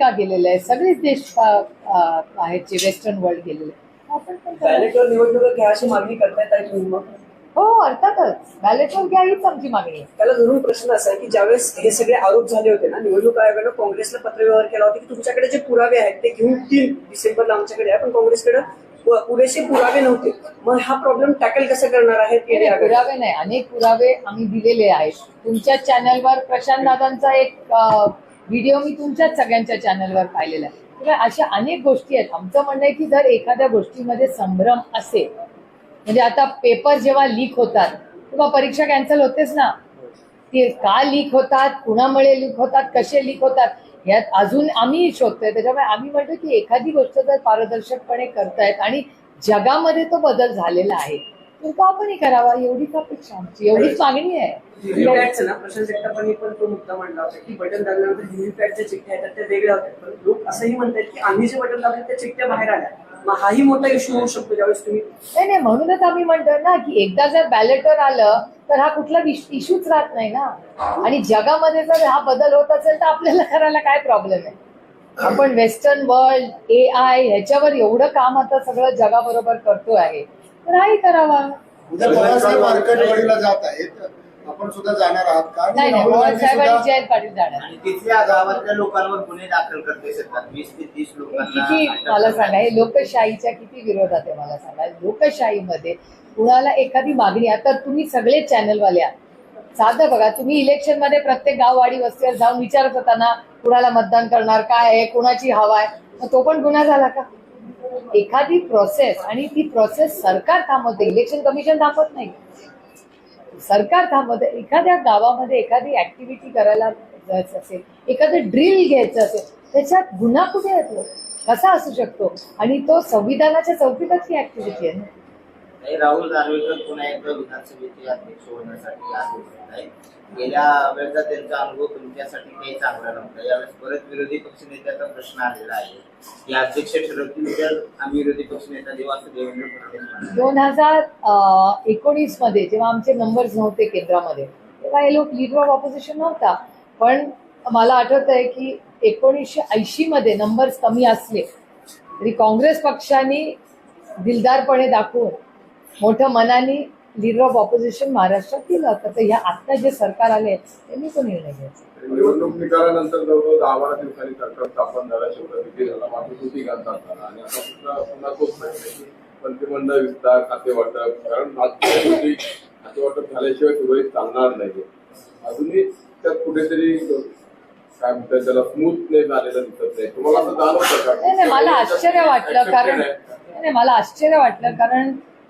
का गेलेले आहे? सगळेच देश आहेत जे वेस्टर्न वर्ल्ड गेलेले. आहे. आपण पण करावं. बॅलेटवर निवडणुका घ्या अशी मागणी करतायत आहे तुम्ही मग? हो अर्थातच. बॅलेटवर घ्या हीच आमची मागणी आहे. त्याला धरून प्रश्न असा आहे की ज्यावेळेस हे सगळे आरोप झाले होते ना निवडणूक आयोगानं काँग्रेसला पत्रव्यवहार केला होता की तुमच्याकडे जे पुरावे आहेत ते घेऊन तीन डिसेंबरला आमच्याकडे आहे पण काँग्रेसकडे पुरेसे पुरावे नव्हते. मग हा प्रॉब्लेम टॅकल कसं करणार नाही, पुरावे नाही. अनेक पुरावे आम्ही दिलेले आहेत. तुमच्या चॅनलवर प्रशांत दादांचा एक व्हिडिओ मी तुमच्याच सगळ्यांच्या चॅनलवर पाहिलेला आहे. किंवा अशा अनेक गोष्टी आहेत. आमचं म्हणणं आहे की जर एखाद्या गोष्टीमध्ये संभ्रम असेल म्हणजे आता पेपर जेव्हा लीक होतात तेव्हा परीक्षा कॅन्सल होतेच ना. ते का लीक होतात? कुणामुळे लीक होतात? कसे लीक होतात? यात अजून आम्ही शोधतोय. त्याच्यामुळे आम्ही म्हणतो की एखादी गोष्ट जर पारदर्शकपणे करतायत आणि जगामध्ये तो बदल झालेला आहे तर आपणही करावा एवढीच अपेक्षा आमची एवढीच मागणी आहे. व्हीव्हीपॅटचं ना प्रशांत जगतापांनी पण तो मुद्दा मांडला होता की बटन दाबल्यानंतर व्हीव्हीपॅटच्या चिठ्ठ्या आहेत त्या वेगळ्या होत्या पण लोक असंही म्हणतात की आम्ही जे बटन दाबले त्या चिठ्ठ्या बाहेर आल्या. मग हाही मोठा इश्यू होऊ शकतो ज्यावेळेस तुम्ही नाही नाही म्हणूनच आम्ही म्हणतो ना की एकदा जर बॅलेटवर आलं तर हा कुठला इश्यूच राहत नाही ना. आणि जगामध्ये जर हा बदल होत असेल तर आपल्याला करायला काय प्रॉब्लेम आहे? आपण वेस्टर्न वर्ल्ड ए आय ह्याच्यावर एवढं काम आता सगळं जगाबरोबर करतो आहे. हाही करावा. उद्या जात आहेत. आपण सुद्धा जाणार आहात का? नाही नाही राहुल पवार गांधी साहेब आणि सुद्धा- जयंत पाटील जाणार आणि तिथल्या गावातल्या लोकांवर गुन्हे दाखल करते सरकार वीस ते तीस लोकांना किती अटक मला सांगा हे लोकशाहीच्या किती विरोधात आहे मला सांगा. लोकशाहीमध्ये कुणाला एखादी मागणी आता तुम्ही सगळे चॅनलवाले आहात. साधं बघा तुम्ही इलेक्शनमध्ये प्रत्येक गाववाडी वस्तीवर जाऊन विचारत होता ना कुणाला मतदान करणार काय आहे कुणाची हवा आहे? मग तो पण गुन्हा झाला का? एखादी प्रोसेस आणि ती प्रोसेस सरकार थांबवते. इलेक्शन कमिशन थांबवत नाही. सरकार थांबवते. एखाद्या गावामध्ये एखादी ऍक्टिव्हिटी करायला जायचं असेल एखादं ड्रिल घ्यायचं असेल त्याच्यात गुन्हा कुठे येतो? कसा असू शकतो? आणि तो संविधानाच्या चौकीतच ही ऍक्टिव्हिटी आहे ना? राहुल दारवेकर पुन्हा एकदा विधानसभेचे अध्यक्ष होण्यासाठी गेल्या वेळेचा त्यांचा अनुभव तुमच्यासाठी काही चांगला नव्हता. यावेळेस परत विरोधी पक्षनेत्याचा प्रश्न आलेला आहे. की अध्यक्ष ठरवतील तर आम्ही विरोधी पक्षनेता देऊ असं देवेंद्र फडणवीस दोन हजार एकोणीसमध्ये जेव्हा आमचे नंबर्स नव्हते केंद्रामध्ये तेव्हा हे लोक लीडर ऑफ ऑपोजिशन नव्हता. पण मला आठवत आहे की एकोणीसशे ऐंशी मध्ये नंबर्स कमी असले तरी काँग्रेस पक्षाने दिलदारपणे दाखवून मोठ्या मनाने लिडर ऑफ ऑपोजिशन महाराष्ट्रात केलं तर ह्या आत्ता जे सरकार आले त्यांनी तो निर्णय घ्यायचा निवडणूक निकालानंतर जवळजवळ दहा बारा दिवसांनी सरकार स्थापन झालं शेवटा झाला. मात्र कृती घालतात झाला आणि आता पुन्हा पुन्हा तोच मंत्रिमंडळ विस्तार खाते वाटप. कारण खाते वाटप झाल्याशिवाय सुरळीत चालणार नाही. अजूनही त्यात कुठेतरी काय म्हणतात त्याला स्मूथनेस आलेला दिसत नाही. तुम्हाला असं जाणवतं का? मला आश्चर्य वाटलं कारण नाही, मला आश्चर्य वाटलं कारण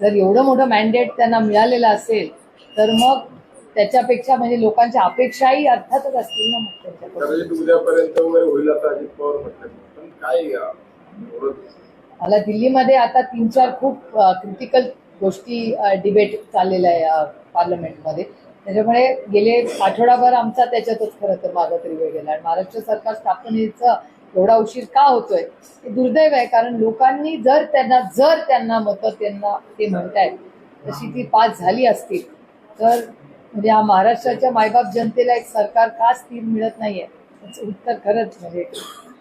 जर एवढं मोठं मॅन्डेट त्यांना मिळालेलं असेल तर मग त्याच्यापेक्षा म्हणजे लोकांच्या अपेक्षाही अर्थातच असतील ना मग एवढं मला दिल्लीमध्ये आता तीन चार खूप क्रिटिकल गोष्टी डिबेट चाललेल्या आहे पार्लमेंटमध्ये त्याच्यामुळे गेले आठवडाभर आमचा त्याच्यातच खरं तर माझा तरी वेळ गेला. आणि महाराष्ट्र सरकार स्थापनेचा एवढा उशीर का होतोय? हे दुर्दैव आहे कारण लोकांनी जर त्यांना जर त्यांना मतं त्यांना ते म्हणतायत तशी ती पास झाली असतील तर म्हणजे हा महाराष्ट्राच्या मायबाप जनतेला एक सरकार का स्थिर मिळत नाहीये? याचं उत्तर खरंच म्हणजे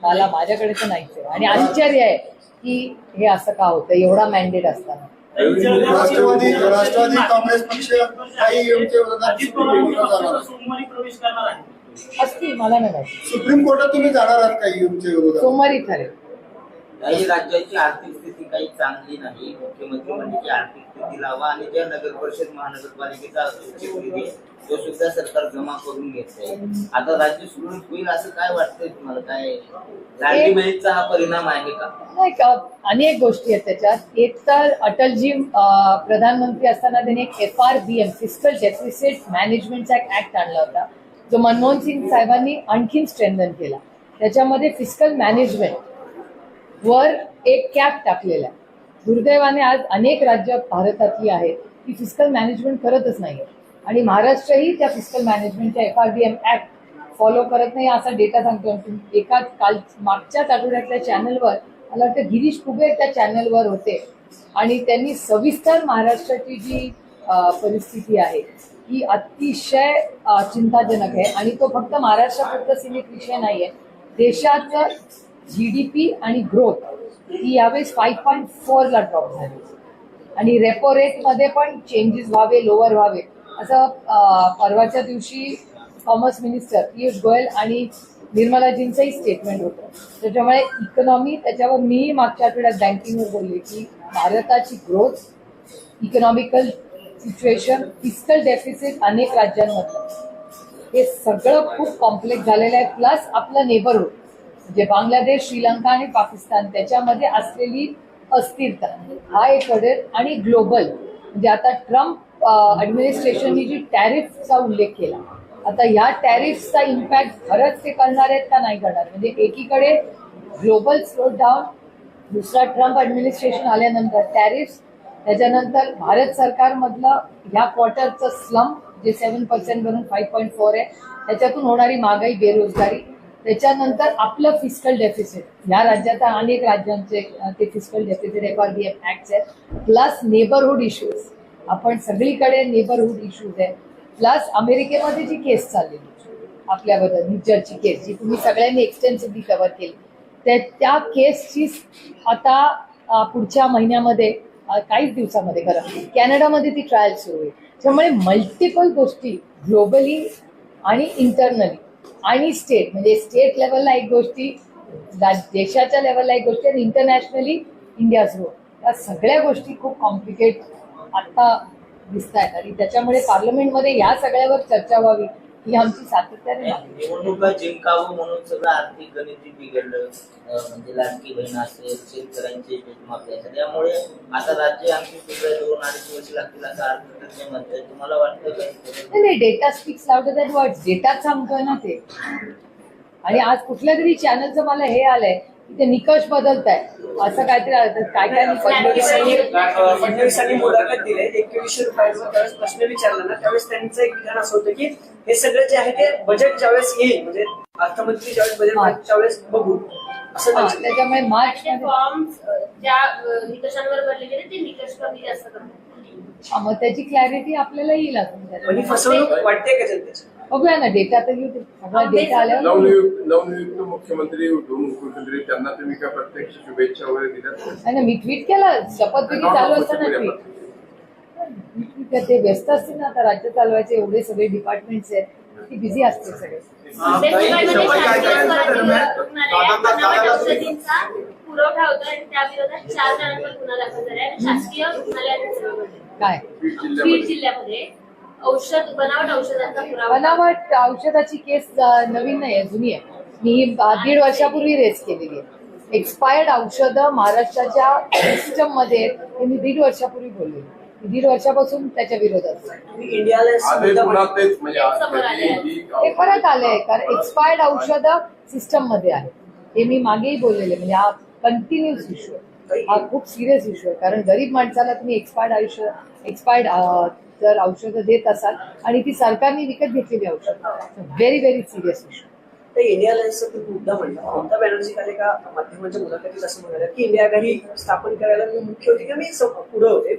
मला माझ्याकडे तर नाहीच आहे. आणि आश्चर्य आहे की हे असं का होतं एवढा मॅन्डेट असताना. राष्ट्रवादी राष्ट्रवादी काँग्रेस पक्ष काही असतील मला नाही माहिती. सुप्रीम कोर्टात तुम्ही जाणार आहात काही विरोधात? सोमवारी ठरेल. काही राज्याची आर्थिक स्थिती काही चांगली नाही. मुख्यमंत्री म्हणजे आर्थिक स्थिती लावा आणि ज्या नगर परिषद महानगरपालिकेचा उच्च निधी आहे, तो सुद्धा सरकार जमा करून घेतोय. आता राज्य सुरळीत होईल असं काय वाटतंय तुम्हाला? काय बहीणचा हा परिणाम आहे का? नाही का अनेक गोष्टी आहेत त्याच्यात. एक तर अटलजी अं, प्रधानमंत्री असताना त्यांनी एक F R B M fiscal deficit मॅनेजमेंटचा एक ऍक्ट आणला होता. जो मनमोहन सिंग साहेबांनी आणखीन स्ट्रेंथन केला. त्याच्यामध्ये फिस्कल मॅनेजमेंट वर एक कॅप टाकलेला आहे. दुर्दैवाने आज अनेक राज्य भारतातली आहेत ती फिजिकल मॅनेजमेंट करतच नाही आणि महाराष्ट्रही त्या फिजिकल मॅनेजमेंटच्या F R D M act follow करत नाही असा डेटा सांगतो एका काल मागच्याच आठवड्यातल्या चॅनलवर मला वाटतं गिरीश कुबेर त्या चॅनलवर होते. आणि त्यांनी सविस्तर महाराष्ट्राची जी परिस्थिती आहे ही अतिशय चिंताजनक आहे. आणि तो फक्त महाराष्ट्रापुरता सीमित विषय नाही आहे देशाचं जी डी पी आणि ग्रोथ ही यावेळेस फाईव्ह पॉईंट फोरला ड्रॉप झाली. आणि रेपो रेटमध्ये पण चेंजेस व्हावे लोअर व्हावे. असं परवाच्या दिवशी कॉमर्स मिनिस्टर पियुष गोयल आणि निर्मलाजींचंही स्टेटमेंट होतं. त्याच्यामुळे इकॉनॉमी त्याच्यावर मी मागच्या आठवड्यात बँकिंगवर बोलले की भारताची growth economical situation fiscal deficit अनेक राज्यांमधलं. हे सगळं खूप कॉम्प्लेक्स झालेलं आहे. प्लस आपलं नेबरहूड म्हणजे बांगलादेश श्रीलंका आणि पाकिस्तान त्याच्यामध्ये असलेली अस्थिरता. हा एक घडेल आणि ग्लोबल म्हणजे आता ट्रम्प ॲडमिनिस्ट्रेशननी जी टॅरिफचा उल्लेख केला. आता या टॅरिफचा इम्पॅक्ट खरंच ते करणार आहेत का नाही करणार? म्हणजे एकीकडे ग्लोबल स्लो डाऊन दुसरा ट्रम्प ॲडमिनिस्ट्रेशन आल्यानंतर टॅरिफ्स त्याच्यानंतर भारत सरकारमधलं ह्या क्वार्टरचं स्लम जे सेव्हन पर्सेंट वरून फाईव्ह पॉईंट फोर आहे त्याच्यातून होणारी महागाई बेरोजगारी त्याच्यानंतर आपलं फिस्कल डेफिसिट ह्या राज्यात अनेक राज्यांचे ते fiscal deficit F R B F act आहेत. प्लस नेबरहुड इश्यूज आपण सगळीकडे नेबरहुड इश्यूज आहे प्लस अमेरिकेमध्ये जी केस चाललेली आपल्याबद्दल निज्जरची केस जी तुम्ही सगळ्यांनी एक्सटेन्सिव्हली कव्हर केली. त्या त्या केसची आता पुढच्या महिन्यामध्ये काहीच दिवसामध्ये खरं. कॅनडामध्ये ती ट्रायल सुरू आहे. त्यामुळे मल्टिपल गोष्टी ग्लोबली आणि इंटरनली आणि स्टेट म्हणजे स्टेट लेवलला एक गोष्टी देशाच्या लेवलला एक गोष्टी आणि इंटरनॅशनली इंडिया सुरू. या सगळ्या गोष्टी खूप कॉम्प्लिकेट आता दिसत आहेत आणि त्याच्यामुळे पार्लमेंटमध्ये या सगळ्यावर चर्चा व्हावी. ही आमची सातत्याने मागणी आहे. निवडणुका जिंकावं म्हणून सगळं आर्थिक गणित बिघडलं. अं, म्हणजे लाडकी बहीण असेल शेतकऱ्यांचे शेतमाफी असेल त्यामुळे आता राज्य आमची सुद्धा दोन अडीच वर्ष लागतील असं अर्थतज्ञ म्हणतात तुम्हाला वाटतं नाही data speaks louder that words डेटाच सांगतोय ना ते. आणि आज कुठल्या तरी चॅनलचं मला हे आलंय. ते निकष बदलत आहे असं काहीतरी. काय काय निकष फडणवीसांनी मुलाखत दिली एकवीसशे रुपयावर त्यावेळेस प्रश्न विचारला ना त्यावेळेस त्यांचं एक विधान असं होतं की हे सगळं जे आहे ते बजेट ज्यावेळेस येईल म्हणजे अर्थमंत्री ज्यावेळेस बजेट त्यावेळेस बघू. असं हा, त्यांचं- त्याच्यामुळे मार्च फॉर्म ज्या निकषांवर भरले गेले ते निकष कमी जास्त मग त्याची क्लॅरिटी आपल्याला येईल ही. फसवणूक वाटते का जनतेची? बघूया ना डेटा तर येऊ दे. सगळा डेटा आल्यावर नवनियुक्त नवनियुक्त मुख्यमंत्री त्यांना तुम्ही काय प्रत्यक्ष शुभेच्छा वगैरे दिल्यात? नाही ना, मी ट्विट केलं. शपथविधी चालू असताना ट्विट ते व्यस्त असतील ना आता राज्य चालवायचे एवढे सगळे डिपार्टमेंट्स आहेत. ती बिझी असतील सगळे. औषधींचा पुरवठा होता आणि त्या विरोधात चार जणांवर गुन्हा दाखल झाला आहे शासकीय रुग्णालयात. काय? बीड जिल्ह्यामध्ये. औषध बनावट औषधांचा पुरावा. बनावट औषधाची केस अं, नवीन नाही आहे जुनी आहे. मी ही अं, दीड वर्षापूर्वी रेस केलेली आहे. एक्सपायर्ड औषधं महाराष्ट्राच्या सिस्टममध्ये आहेत. हे मी दीड वर्षापूर्वी बोललेली मी दीड वर्षापासून त्याच्या विरोधात आहे. तुम्ही इंडियाला आधी पुन्हा तेच म्हणजे तेच समोर आले. आहे. ही- हे परत आलंय कारण एक्सपायर्ड औषधं सिस्टममध्ये आहे हे मी मागेही बोललेले म्हणजे हा कंटिन्युअस इश्यू आहे. हा खूप सिरियस इश्यू आहे. कारण गरीब माणसाला तुम्ही एक्सपायर्ड आयुष्य एक्सपायर्ड जर औषधं देत असाल आणि ती सरकारने विकत घेतलेली औषधं. व्हेरी व्हेरी सिरियस इश्यू तर इंडिया तुम्ही मुद्दा म्हणला ममता बॅनर्जी काल एका माध्यमांच्या मुलाखतीत असं म्हणाल्या की इंडिया आघाडी स्थापन करायला मी मुख्य होते किंवा मी पुढे होते.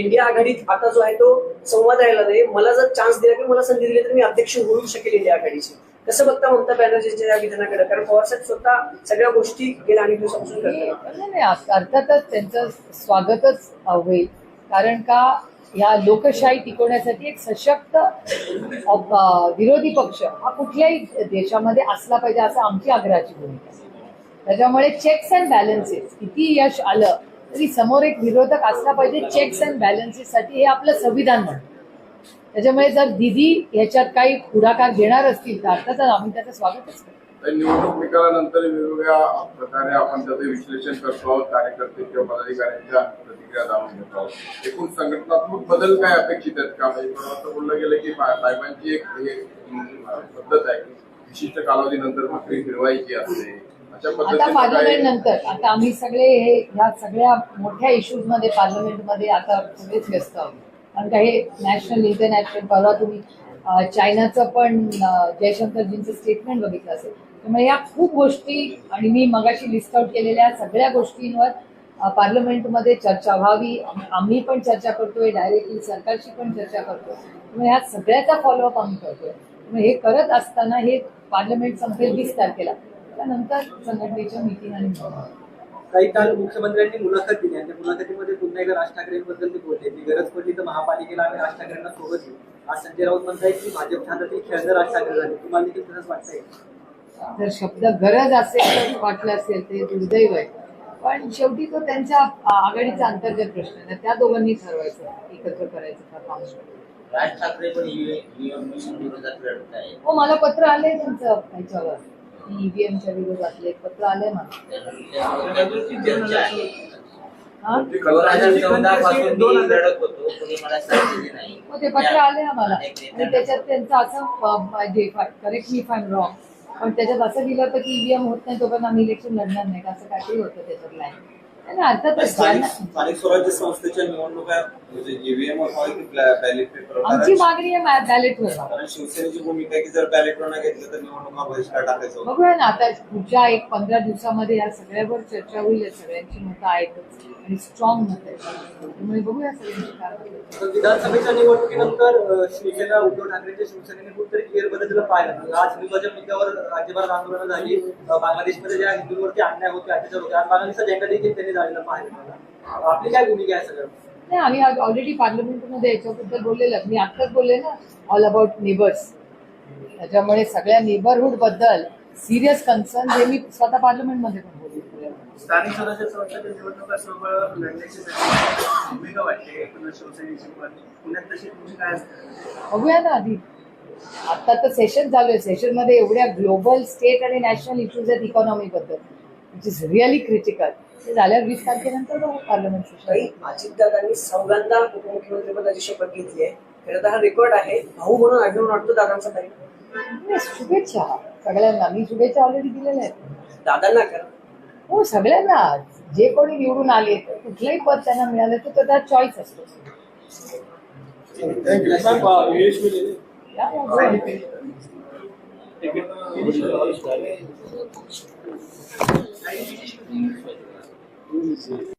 इंडिया आघाडीत आता जो आहे तो संवाद राहिला नाही. मला जर चान्स दिला किंवा मला संधी दिली तर मी अध्यक्ष होऊ शकेल इंडिया आघाडीची. कसं बघता ममता बॅनर्जींच्या या विधानाकडे? कारण पवारसाहेब स्वतः सगळ्या गोष्टी गेल्या अनेक दिवसापासून करतात. नाही अर्थातच त्यांचं स्वागतच होईल. कारण का? या लोकशाही टिकवण्यासाठी एक सशक्त विरोधी पक्ष हा कुठल्याही देशामध्ये असला पाहिजे असं आमची आग्रहाची भूमिका त्याच्यामुळे चेक्स अँड बॅलन्सेस किती यश आलं तरी समोर एक विरोधक असला पाहिजे चेक्स अँड बॅलन्सेस साठी हे आपलं संविधान म्हणतं त्याच्यामुळे जर दिदी ह्याच्यात काही पुढाकार घेणार असतील तर अर्थातच आम्ही त्याचं स्वागतच करतो. तर निवडणूक निकालानंतर वेगवेगळ्या प्रकारे आपण त्याचं विश्लेषण करतो कार्यकर्ते किंवा पदाधिकाऱ्यांच्या प्रतिक्रिया जाणून घेतो एकूण संघटनात्मक बदल काय अपेक्षित आहेत? का म्हणजे असं बोललं गेलं की साहेबांची एक हे, पद्धत आहे. की विशिष्ट कालावधीनंतर भाकरी फिरवायची असते. आता पद्धतीने पार्लमेंट काही- नंतर आता आम्ही सगळे हे ह्या सगळ्या मोठ्या इश्यूजमध्ये पार्लमेंटमध्ये आता सगळेच व्यस्त आहोत. कारण का हे नॅशनल इंटरनॅशनल परवा तुम्ही चायनाचं पण जयशंकरजींचं स्टेटमेंट बघितलं असेल. त्यामुळे या खूप गोष्टी आणि मी मगाशी लिस्ट आउट केलेल्या सगळ्या गोष्टींवर पार्लमेंटमध्ये चर्चा व्हावी. आम- आम्ही पण चर्चा करतोय डायरेक्टली सरकारशी पण चर्चा करतोय. त्यामुळे ह्या सगळ्याचा फॉलोअप आम्ही करतोय. त्यामुळे हे करत असताना हे पार्लमेंट संपेल वीस तारखेला. त्यानंतर संघटनेच्या मिटिंग आणि काही काल मुख्यमंत्र्यांनी मुलाखत दिली आणि त्या मुलाखतीमध्ये पुन्हा एकदा राज ठाकरेंबद्दल ते बोलले. की गरज पडली तर महापालिकेला आम्ही राज ठाकरेंना सोबत घेऊ. आज संजय राऊत म्हणतायत की भाजप हातातील खेळणं राज ठाकरे झाले तुम्हाला देखील तसंच वाटतंय? जर शब्द गरज असेल तर वाटलं असेल ते दुर्दैव आहे. पण शेवटी तो त्यांच्या आघाडीचा अंतर्गत प्रश्न आहे. त्या दोघांनी ठरवायचं एकत्र करायचं का काम राज ठाकरे पण हो मला पत्र आलंय त्यांचं ह्याच्यावर ईव्हीएमच्या विरोधातले पत्र आलंय मला. हा? ते पत्र आले आम्हाला. त्याच्यात त्यांचं असं करेक्ट मी फाय रॉंग पण त्याच्यात असं दिलं होतं की ईव्हीएम होत नाही तोपर्यंत आम्ही इलेक्शन लढणार नाही असं काहीतरी होतं त्याच्यात लाईन स्थानिक स्थानिक स्वराज्य संस्थेच्या निवडणुका म्हणजे ईव्हीएम असावी की बॅलेट पेपर आमची मागणी आहे बॅलेटवर कारण शिवसेनेची भूमिका की जर बॅलेटवर न घेतलं तर निवडणुका बहिष्कार टाकायचं. बघूया ना आता पुढच्या एक पंधरा दिवसामध्ये या सगळ्यावर चर्चा होईल या सगळ्यांची मतं आहेतच आणि स्ट्रॉंग मत आहे त्यामुळे बघूया सगळ्यांची विधानसभेच्या निवडणुकीनंतर शिवसेना उद्धव ठाकरेंच्या शिवसेनेने कुठेतरी क्लिअर बदल पाहिलं. आज हिंदुत्वाच्या मुद्द्यावर राज्यभरात आंदोलनं झाली. बांगलादेशमध्ये ज्या हिंदूंवरती अन्याय होते अत्याचार होते आज बांगलादेशचा झेंडा देखील त्यांनी आपली काय भूमिका आहे सगळं? नाही आम्ही ऑलरेडी पार्लमेंटमध्ये याच्याबद्दल बोललेलं. मी आत्ताच बोलले ना ऑल अबाउट नेबर्स त्याच्यामुळे सगळ्या नेबरहुडबद्दल सिरियस कन्सर्न हे मी स्वतः पार्लमेंटमध्ये पण बोलले. स्थानिक स्वराज्य संस्थेच्या निवडणुका सोबत लढण्याची त्यांची भूमिका वाटते. पुन्हा शिवसेनेची पण. पुण्यात तशी तुमची काय असते बघूया ना आधी. आता तर सेशन चालू आहे. सेशनमध्ये एवढ्या ग्लोबल स्टेट आणि नॅशनल इश्यूज आहेत economy which is really critical ते झाल्यावर वीस तारखेनंतर बघू पार्लमेंट काही सेशन अजितदादांनी चौघांदा उपमुख्यमंत्री पदाची शपथ घेतली आहे. खरं तर हा रेकॉर्ड आहे. भाऊ म्हणून आढळून वाटतो दादांचा काही. नाही, शुभेच्छा. सगळ्यांना. मी शुभेच्छा ऑलरेडी दिलेल्या आहेत. दादांना करा हो सगळ्यांना. जे कोणी निवडून आले तर कुठलंही पद त्यांना मिळालं तर त्याचा चॉईस असतो. थँक्यू या, Thank you.